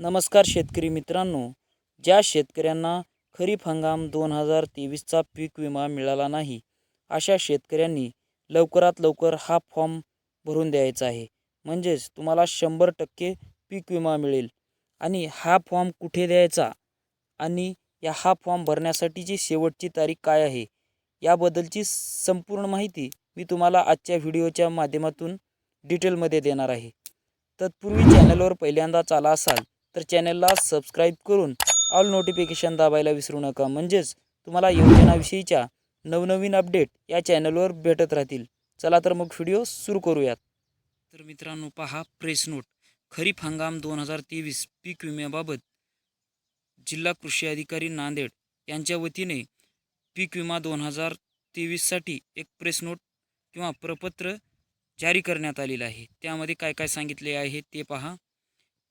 नमस्कार शेतकरी मित्रांनो. ज्या शेतकऱ्यांना खरीप हंगाम दोन हजार तेवीसचा पीक विमा मिळाला नाही अशा शेतकऱ्यांनी लवकरात लवकर हा फॉर्म भरून द्यायचा आहे. म्हणजेच तुम्हाला शंभर टक्के पीक विमा मिळेल. आणि हा फॉर्म कुठे द्यायचा? आणि या हा फॉर्म भरण्यासाठीची शेवटची तारीख काय आहे? याबद्दलची संपूर्ण माहिती मी तुम्हाला आजच्या व्हिडिओच्या माध्यमातून डिटेलमध्ये देणार आहे. तत्पूर्वी चॅनलवर पहिल्यांदाच आला असाल तर चॅनलला सबस्क्राईब करून ऑल नोटिफिकेशन दाबायला विसरू नका. म्हणजेच तुम्हाला योजनाविषयीच्या नवनवीन अपडेट या चॅनलवर भेटत राहतील. चला तर मग व्हिडिओ सुरू करूयात. तर मित्रांनो पहा प्रेस नोट खरीप हंगाम दोन हजार तेवीस पीक विम्याबाबत जिल्हा कृषी अधिकारी नांदेड यांच्या वतीने पीक विमा दोन हजार तेवीससाठी एक प्रेस नोट किंवा प्रपत्र जारी करण्यात आलेलं आहे. त्यामध्ये काय काय सांगितले आहे ते पहा.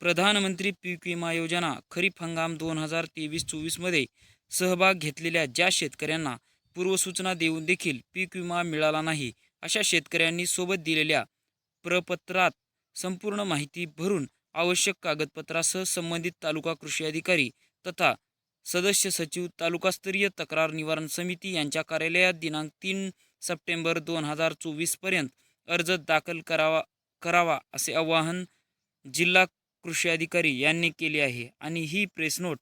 प्रधानमंत्री पीक विमा योजना खरीप हंगाम दोन हजार तेवीस चोवीसमध्ये सहभाग घेतलेल्या ज्या शेतकऱ्यांना पूर्वसूचना देऊन देखील पीक विमा मिळाला नाही अशा शेतकऱ्यांनी सोबत दिलेल्या प्रपत्रात संपूर्ण माहिती भरून आवश्यक कागदपत्रासह संबंधित तालुका कृषी अधिकारी तथा सदस्य सचिव तालुकास्तरीय तक्रार निवारण समिती यांच्या कार्यालयात दिनांक तीन सप्टेंबर दोन हजार चोवीसपर्यंत अर्ज दाखल करावा करावा असे आवाहन जिल्हा कृषी अधिकारी यांनी केली आहे आणि ही प्रेस नोट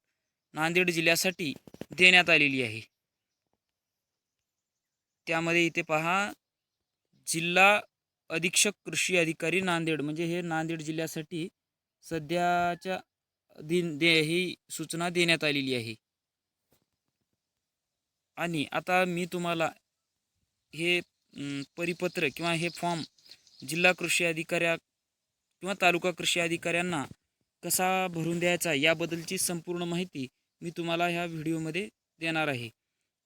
नांदेड जिल्ह्यासाठी देण्यात आलेली आहे. त्यामध्ये इथे पहा जिल्हा अधीक्षक कृषी अधिकारी नांदेड म्हणजे हे नांदेड जिल्ह्यासाठी सध्याच्या दिन दे ही सूचना देण्यात आलेली आहे. आणि आता मी तुम्हाला हे परिपत्र किंवा हे फॉर्म जिल्हा कृषी अधिकाऱ्या किंवा तालुका कृषी अधिकाऱ्यांना कसा भरून द्यायचा याबद्दलची संपूर्ण माहिती मी तुम्हाला ह्या व्हिडिओमध्ये देणार आहे.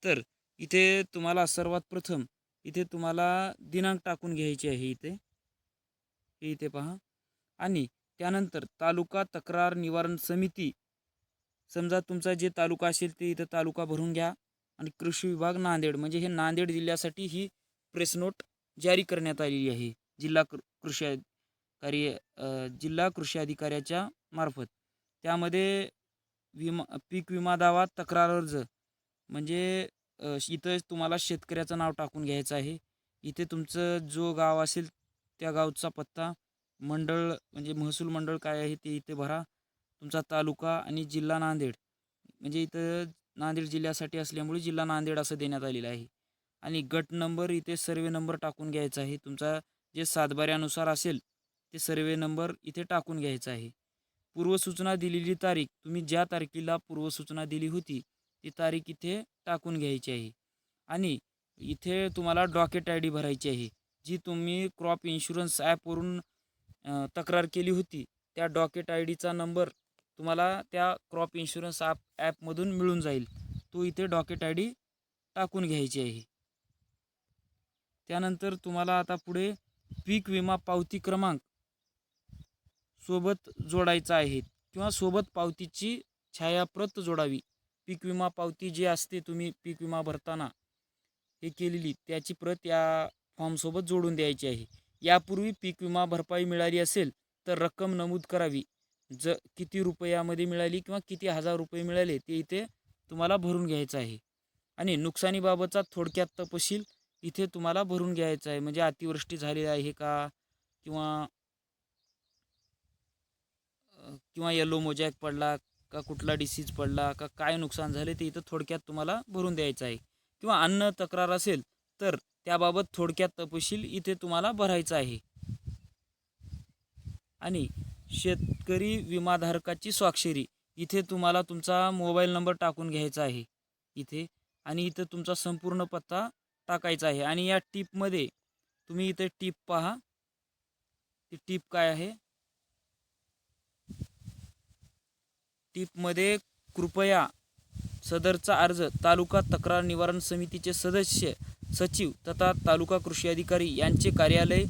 तर इथे तुम्हाला सर्वात प्रथम इथे तुम्हाला दिनांक टाकून घ्यायची आहे इथे. हे इथे पहा. आणि त्यानंतर तालुका तक्रार निवारण समिती. समजा तुमचा जे तालुका असेल ते इथं तालुका भरून घ्या. आणि कृषी विभाग नांदेड म्हणजे हे नांदेड जिल्ह्यासाठी ही प्रेस नोट जारी करण्यात आलेली आहे. जिल्हा कृ कृषी अधिकारी जिल्हा कृषी अधिकाऱ्याच्या मार्फत. त्यामध्ये विमा पीक विमा दावा तक्रार अर्ज. म्हणजे इथं तुम्हाला शेतकऱ्याचं नाव टाकून घ्यायचं आहे. इथे तुमचं जो गाव असेल त्या गावचा पत्ता मंडळ म्हणजे महसूल मंडळ काय आहे ते इथे भरा. तुमचा तालुका आणि जिल्हा नांदेड. म्हणजे इथं नांदेड जिल्ह्यासाठी असल्यामुळे जिल्हा नांदेड असं देण्यात आलेलं आहे. आणि गट नंबर इथे सर्वे नंबर टाकून घ्यायचा आहे. तुमचा जे सातबाऱ्यानुसार असेल ते सर्वे नंबर इथे टाकून घ्यायचा आहे. पूर्वसूचना दिलेली तारीख तुम्ही ज्या तारखेला पूर्वसूचना दिली होती ती तारीख इथे टाकून घ्यायची आहे. आणि इथे तुम्हाला डॉकेट आय डी भरायची आहे. जी तुम्ही क्रॉप इन्शुरन्स ॲपवरून तक्रार केली होती त्या डॉकेट आय डीचा नंबर तुम्हाला त्या क्रॉप इन्शुरन्स ॲप ॲपमधून मिळून जाईल. तो इथे डॉकेट आय डी टाकून घ्यायची आहे. त्यानंतर तुम्हाला आता पुढे पीक विमा पावती क्रमांक सोबत जोडायचा आहे किंवा सोबत पावतीची छायाप्रत जोडावी. पीक विमा पावती जी असते तुम्ही पीक विमा भरताना हे केलेली त्याची प्रत या फॉर्मसोबत जोडून द्यायची आहे. यापूर्वी पीक विमा भरपाई मिळाली असेल तर रक्कम नमूद करावी. ज किती रुपयामध्ये मिळाली किंवा किती हजार रुपये मिळाले ते इथे तुम्हाला भरून घ्यायचं आहे. आणि नुकसानीबाबतचा थोडक्यात तपशील इथे तुम्हाला भरून घ्यायचा आहे. म्हणजे अतिवृष्टी झालेली आहे का? किंवा किंवा येलो मोजॅक पडला का कुठला डिसीज पडला का काय नुकसान झाले ते इथं थोडक्यात तुम्हाला भरून द्यायचं आहे. किंवा अन्न तक्रार असेल तर त्याबाबत थोडक्यात तपशील इथे तुम्हाला भरायचा आहे. आणि शेतकरी विमाधारकाची स्वाक्षरी इथे तुम्हाला तुमचा मोबाईल नंबर टाकून घ्यायचा आहे. इथे आणि इथं तुमचा संपूर्ण पत्ता टाकायचा आहे. आणि या टीपमध्ये तुम्ही इथे टीप पहा. ती टीप काय आहे? टीपमध्ये कृपया सदरचा अर्ज तालुका तक्रार निवारण समितीचे सदस्य सचिव तथा तालुका कृषी अधिकारी यांचे कार्यालय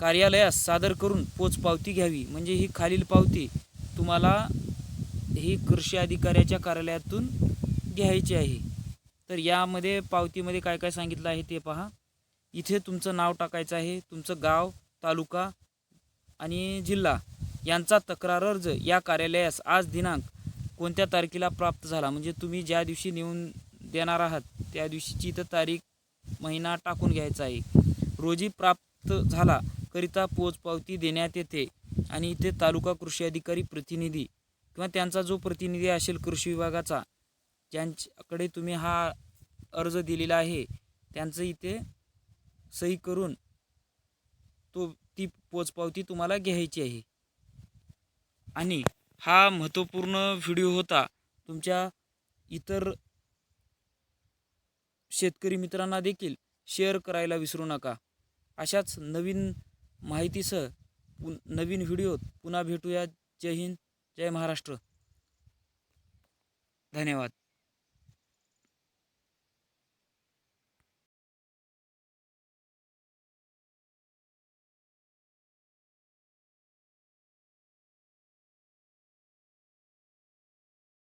कार्यालयास सादर करून पोचपावती घ्यावी. म्हणजे ही खालील पावती तुम्हाला ही कृषी अधिकाऱ्याच्या कार्यालयातून घ्यायची आहे. तर यामध्ये पावतीमध्ये काय काय सांगितलं आहे ते पहा. इथे तुमचं नाव टाकायचं आहे. तुमचं गाव तालुका आणि जिल्हा. यांचा तक्रार अर्ज या कार्यालयास आज दिनांक कोणत्या तारखेला प्राप्त झाला? म्हणजे तुम्ही ज्या दिवशी नेऊन देणार आहात त्या दिवशीची इथं तारीख महिना टाकून घ्यायचा आहे. रोजी प्राप्त झाला करिता पोचपावती देण्यात येते आणि इथे तालुका कृषी अधिकारी प्रतिनिधी किंवा त्यांचा जो प्रतिनिधी असेल कृषी विभागाचा ज्यांच्याकडे तुम्ही हा अर्ज दिलेला आहे त्यांचं इथे सही करून तो ती पोचपावती तुम्हाला घ्यायची आहे. आणि हा महत्त्वपूर्ण व्हिडिओ होता. तुमच्या इतर शेतकरी मित्रांना देखील शेअर करायला विसरू नका. अशाच नवीन माहितीसह पु नवीन व्हिडिओत पुन्हा भेटूया. जय हिंद जय महाराष्ट्र. धन्यवाद.